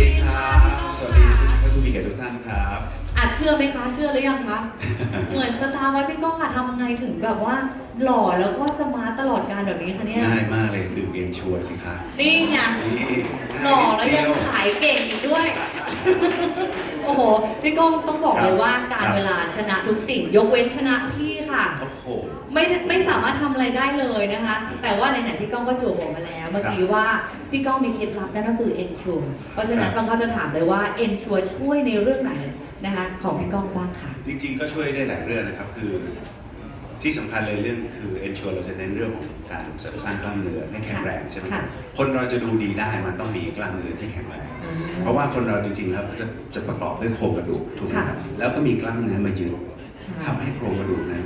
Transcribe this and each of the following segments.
ดีครับ สวัสดีท่านผู้มีเกียรติทุกท่านครับ อะเชื่อไหมคะ เชื่อหรือยังคะ เหมือนสตาร์วัดพี่ก้องอะทำไงถึงแบบว่า หล่อแล้วก็สมาร์ตต ลอดการแบบนี้คะเนี่ยง่ายมากเลยดื่มเอ็นชัวร์สิคะนี่ไงนี่หล่อแล้วยังขายเก่งอีกด้วย โอ้โหพี่ก้องต้องบอกเลยว่าการเวลาชนะทุกสิ่ง ยกเว้นชนะพี่ค่ะ โอ้โห ไม่ไม่สามารถทำอะไรได้เลยนะคะ แต่ว่าไหนๆพี่ก้องก็จั่วหัวมาแล้ว เมื่อกี้ว่าพี่ก้องมีเคล็ดลับนั่นก็คือ ensure เพราะฉะนั้นครัฟับงเขาจะถามเลยว่า ensure ช่วยในเรื่องไหนนะคะ ของพี่ก้องบ้างค่ะ จริงๆ ก็ช่วยได้หลายเรื่องนะครับ คือ ที่สำคัญเลยเรื่องคือเอนชัวเราจะเน้นเรื่องของการเสริมสร้างกล้ามเนื้อให้แข็งแรงใช่ไหมครับค่ะคนเราจะดูดีได้มันต้องมีกล้ามเนื้อที่แข็งแรง เพราะว่าคนเราจริงๆแล้วจะจะประกอบด้วยโครงกระดูกถูกไหมครับแล้วก็มีกล้ามเนื้อมายึดใช่ทำให้โครงกระดูกนั้น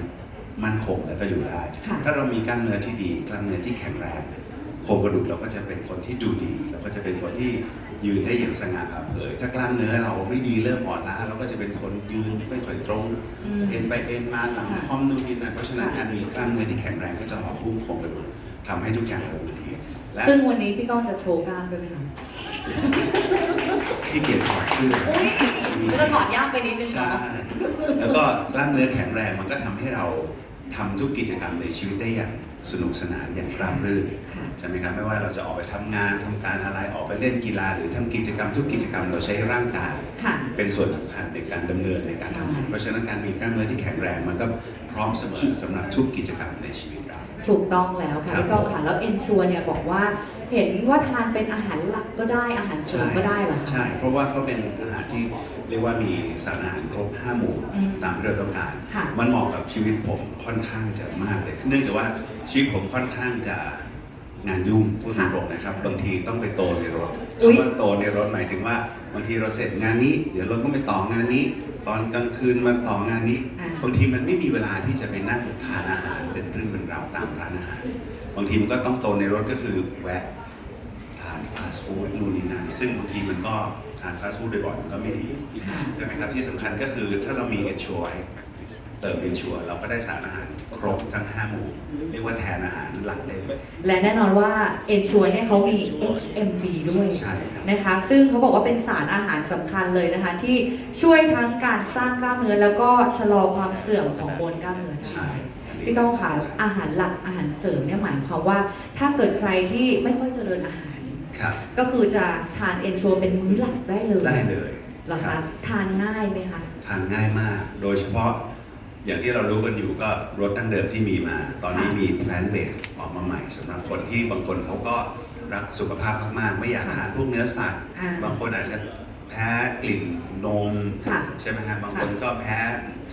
มั่นคงแล้วก็อยู่ได้ค่ะถ้าเรามีกล้ามเนื้อที่ดีกล้ามเนื้อที่แข็งแรง โครงกระดูกเราก็จะเป็นคนที่ดูดี เราก็จะเป็นคนที่ยืนได้อย่างสง่าผ่าเผย ถ้ากล้ามเนื้อเราไม่ดีเริ่มอ่อนล้าเราก็จะเป็นคนยืนไม่ค่อยตรงอืม เอ็นไปเอ็นมาหลังค่ะคอมนู่นนี่นั่นเพราะฉะนั้นค่ะการมีกล้ามเนื้อที่แข็งแรงก็จะห่อหุ้มโครงกระดูกทำให้ทุกอย่างเราดีและซึ่งวันนี้พี่ก้องจะโชว์กล้ามด้วยไหมคะที่เกียรถอดเสื้ออุ้ยมีก็จะถอดยากไปนิดนึงใช่เนาะแล้วก็กล้ามเนื้อแข็งแรงมันก็ทำให้เราทำทุกกิจกรรมในชีวิตได้อย่าง สนุกสนานอย่างราบรื่นค่ะใช่ไหมครับไม่ว่าเราจะออกไปทำงานทำการอะไรออกไปเล่นกีฬา หรือทำกิจกรรมทุกกิจกรรมเราใช้ร่างกายค่ะเป็นส่วนสำคัญในการดำเนินในการทำงานใช่เพราะฉะนั้นการมีกล้ามเนื้อที่แข็งแรงมันก็พร้อมเสมอสำหรับทุกกิจกรรมในชีวิตเราถูกต้องแล้วค่ะครับพี่ก้องค่ะแล้ว ensure เนี่ยบอกว่าเห็นว่าทานเป็นอาหารหลักก็ได้อาหารเสริมก็ได้เหรอคะใช่เพราะว่าเขาเป็นอาหารที่เรียกว่ามีสารอาหารครบห้าหมู่อืมตามที่เราต้องการค่ะมันเหมาะกับชีวิตผมค่อนข้างจะมากเลย เนื่องจากว่าชีวิตผมค่อนข้างจะงานยุ่งพูดตรงๆนะครับ บางทีต้องไปโตในรถอุ๊ยคำว่าโตในรถหมายถึงว่าบางทีเราเสร็จงานนี้ เดี๋ยวเราต้องไปต่องานนี้ ตอนกลางคืนมาต่องานนี้อ่าบางทีมันไม่มีเวลาที่จะไปนั่งทานอาหารเป็นเรื่องเป็นราวตามร้านอาหาร บางทีมันก็ต้องโตในรถก็คือแวะทานฟาสต์ฟู้ดนู่นนี่นั่นซึ่งบางทีมันก็ทานฟาสต์ฟู้ดบ่อยๆมันก็ไม่ดีค่ะใช่ไหมครับที่สำคัญก็คือถ้าเรามีเอนชัว เติมเอนชัวเราก็ได้สารอาหารครบทั้ง 5 หมู่เรียกว่าแทนอาหารหลักได้เลยและแน่นอนว่า ensure เนี่ยเขามี HMB ด้วยใช่ครับ นะคะ ซึ่งเขาบอกว่าเป็นสารอาหารสำคัญเลยนะคะ ที่ช่วยทั้งการสร้างกล้ามเนื้อแล้วก็ชะลอความเสื่อมของมวลกล้ามเนื้อใช่พี่ก้องค่ะอาหารหลักอาหารเสริมเนี่ยหมายความว่า ถ้าเกิดใครที่ไม่ค่อยเจริญอาหาร ครับ ก็คือจะทาน ensure เป็นมื้อหลักได้เลยได้เลยเหรอครัคะบทานง่ายไหมคะ ทานง่ายมาก โดยเฉพาะ อย่างที่เรารู้กันอยู่ก็รสดั้งเดิมที่มีมา ตอนนี้ค่ะมีแพลนเบสออกมาใหม่สำหรับคนที่บางคนเขาก็รักสุขภาพมากๆ ไม่อยากค่ะทานพวกเนื้อสัตว์ อ่าบางคนอาจจะแพ้กลิ่นนมค่ะใช่ไหมฮะบางคนก็แพ้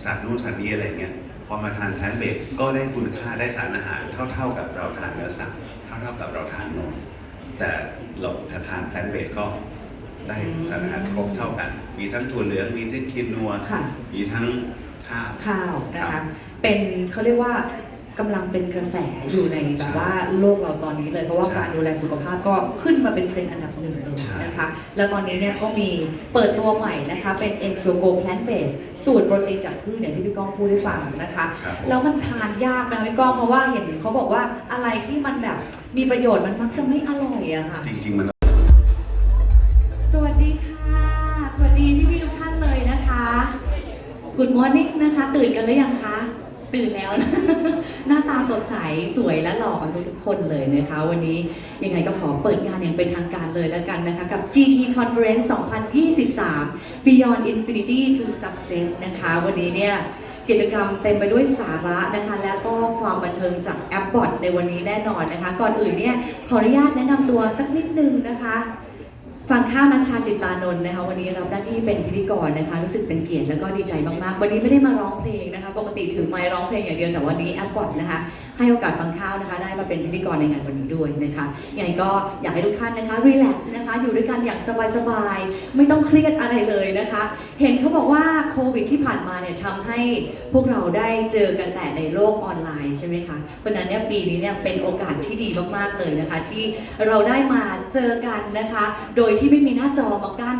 สัตว์นู่นสัตว์นี้อะไรเงี้ยพอมาทานแพลนเบสก็ได้คุณค่าได้สารอาหารเท่า ๆกับเราทานเนื้อสัตว์เท่าๆกับเราทานนม แต่เราถ้าทานแพลนเบสก็ได้สารอาหารครบเท่ากัน มีทั้งถั่วเหลืองมีทั้งคินัว ค่ะ มีทั้ง ข้าว ข้าวนะครัคะ บเป็นเขาเรียกว่ากำลังเป็นกระแสอยู่ในแบใช่บว่าโลกเราตอนนี้เลย เพราะว่าใช่การดูแลสุขภาพก็ขึ้นมาเป็นเทรนด์อันดับหนึ่งเลยใช่นะคะ แล้วตอนนี้เนี่ยก็มีเปิดตัวใหม่นะคะ เป็น e n t r o g o Plant Based สูตรโปรตีนจากพืชอย่างที่พี่ก้องพูดให้ฟังนะคะ ครับผม แล้วมันทานยากนะพี่ก้องเพราะว่าเห็นเขาบอกว่าอะไรที่มันแบบมีประโยชน์มันมักจะไม่อร่อยอะค่ะ จริง ๆ มันส Good morning นะคะ ตื่นกันหรือยังคะ ตื่นแล้วนะ หน้าตาสดใส สวยและหล่อกันทุกคนเลยนะคะ วันนี้ยังไงก็ขอเปิดงานอย่างเป็นทางการเลยแล้วกันนะคะ กับ GT Conference 2023 Beyond Infinity to Success นะคะ วันนี้เนี่ยกิจกรรมเต็มไปด้วยสาระนะคะ และก็ความบันเทิงจากแอปบอทในวันนี้แน่นอนนะคะ ก่อนอื่นเนี่ยขออนุญาตแนะนำตัวสักนิดนึงนะคะ ฟังข้าวนัชชาจิตตานนท์นะคะวันนี้รับหน้าที่เป็นพิธีกรนะคะ รู้สึกเป็นเกียรติแล้วก็ดีใจมากๆ วันนี้ไม่ได้มาร้องเพลง ปกติถือไมค์ร้องเพลงอย่างเดียวแต่วันนี้แอปบอทนะคะ ให้โอกาสฟังข้าวนะคะ ได้มาเป็นพิธีกรในงานวันนี้ด้วยนะคะยังไงก็อยากให้ทุกท่านนะคะรีแลกซ์นะคะ อยู่ด้วยกันอย่างสบายๆไม่ต้องเครียดอะไรเลยนะคะ เห็นเขาบอกว่าโควิดที่ผ่านมาเนี่ยทำให้พวกเราได้เจอกันแต่ในโลกออนไลน์ใช่ไหมคะเพราะนั้นเนี่ยปีนี้เนี่ยเป็นโอกาสที่ดีมากๆเลยนะคะ ที่เราได้มาเจอกันนะคะ โดยยที่ไม่มีหน้าจอมากั้น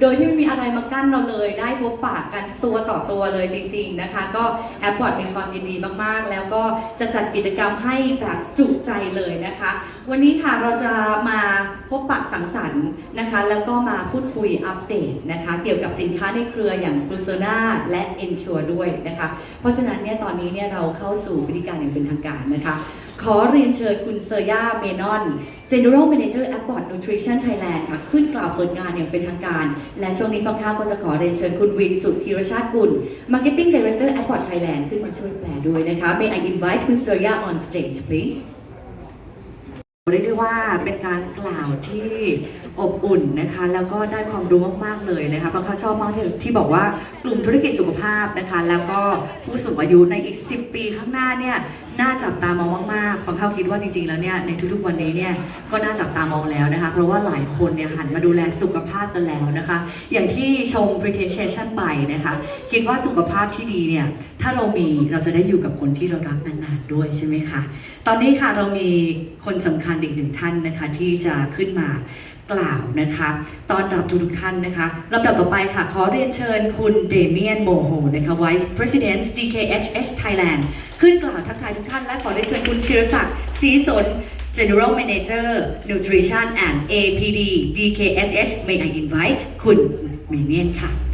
โดยที่ไม่มีอะไรมากั้นเราเลย ได้พบปะกันตัวต่อตัวเลยจริง ๆนะคะ ก็แอปพอร์ตมีความยินดีมากๆ แล้วก็จะจัดกิจกรรมให้แบบจุใจเลยนะคะ วันนี้ค่ะเราจะมาพบปะสังสรรค์นะคะ แล้วก็มาพูดคุยอัปเดตนะคะ เกี่ยวกับสินค้าในเครืออย่าง g l u c e r n a และเอนชัวด้วยนะคะ เพราะฉะนั้นเนี่ยตอนนี้เนี่ยเราเข้าสู่พิธีการอย่างเป็นทางการนะคะ ขอเรียนเชิญคุณเซอร์ยาเมนอน General Manager a p p o r t Nutrition Thailand ค่ะ ขึ้นกล่าวเปิดงานอย่างเป็นทางการ และช่วงนี้ฟังข้าวก็จะขอเรียนเชิญคุณวินสุทธิรชาติกุล Marketing Director a p p o r t Thailand ขึ้นมาช่วยแปลด้วยนะคะ May I invite คุณเซอร์ยา on stage please เรียกได้ว่าเป็นการกล่าวที่ อบอุ่นนะคะ แล้วก็ได้ความรู้มากๆเลยนะคะฟังข้าชอบมากที่ที่บอกว่ากลุ่มธุรกิจสุขภาพนะคะ แล้วก็ผู้สูงอายุในอีก 10 ปีข้างหน้าเนี่ยน่าจับตามองมากๆฟังเขาคิดว่าจริงๆแล้วเนี่ยในทุกๆวันนี้เนี่ยก็น่าจับตามองแล้วนะคะ เพราะว่าหลายคนเนี่ยหันมาดูแลสุขภาพกันแล้วนะคะ อย่างที่ชม presentation ไปนะคะ คิดว่าสุขภาพที่ดีเนี่ยถ้าเรามีเราจะได้อยู่กับคนที่เรารักนานๆด้วยใช่ไหมคะตอนนี้ค่ะเรามีคนสำคัญอีกหนึ่งท่านนะคะที่จะขึ้นมา กล่าวนะคะตอนรับทุกท่านนะคะลำดับต่อไปค่ะ ขอเรียนเชิญคุณเดเมียนโมโหนะคะ Vice President DKHH Thailand ขึ้นกล่าวทักทายทุกท่าน และขอเรียนเชิญคุณศิรศักดิ์ศรีสน General Manager Nutrition and APD DKHH May I invite คุณเมเมียนค่ะ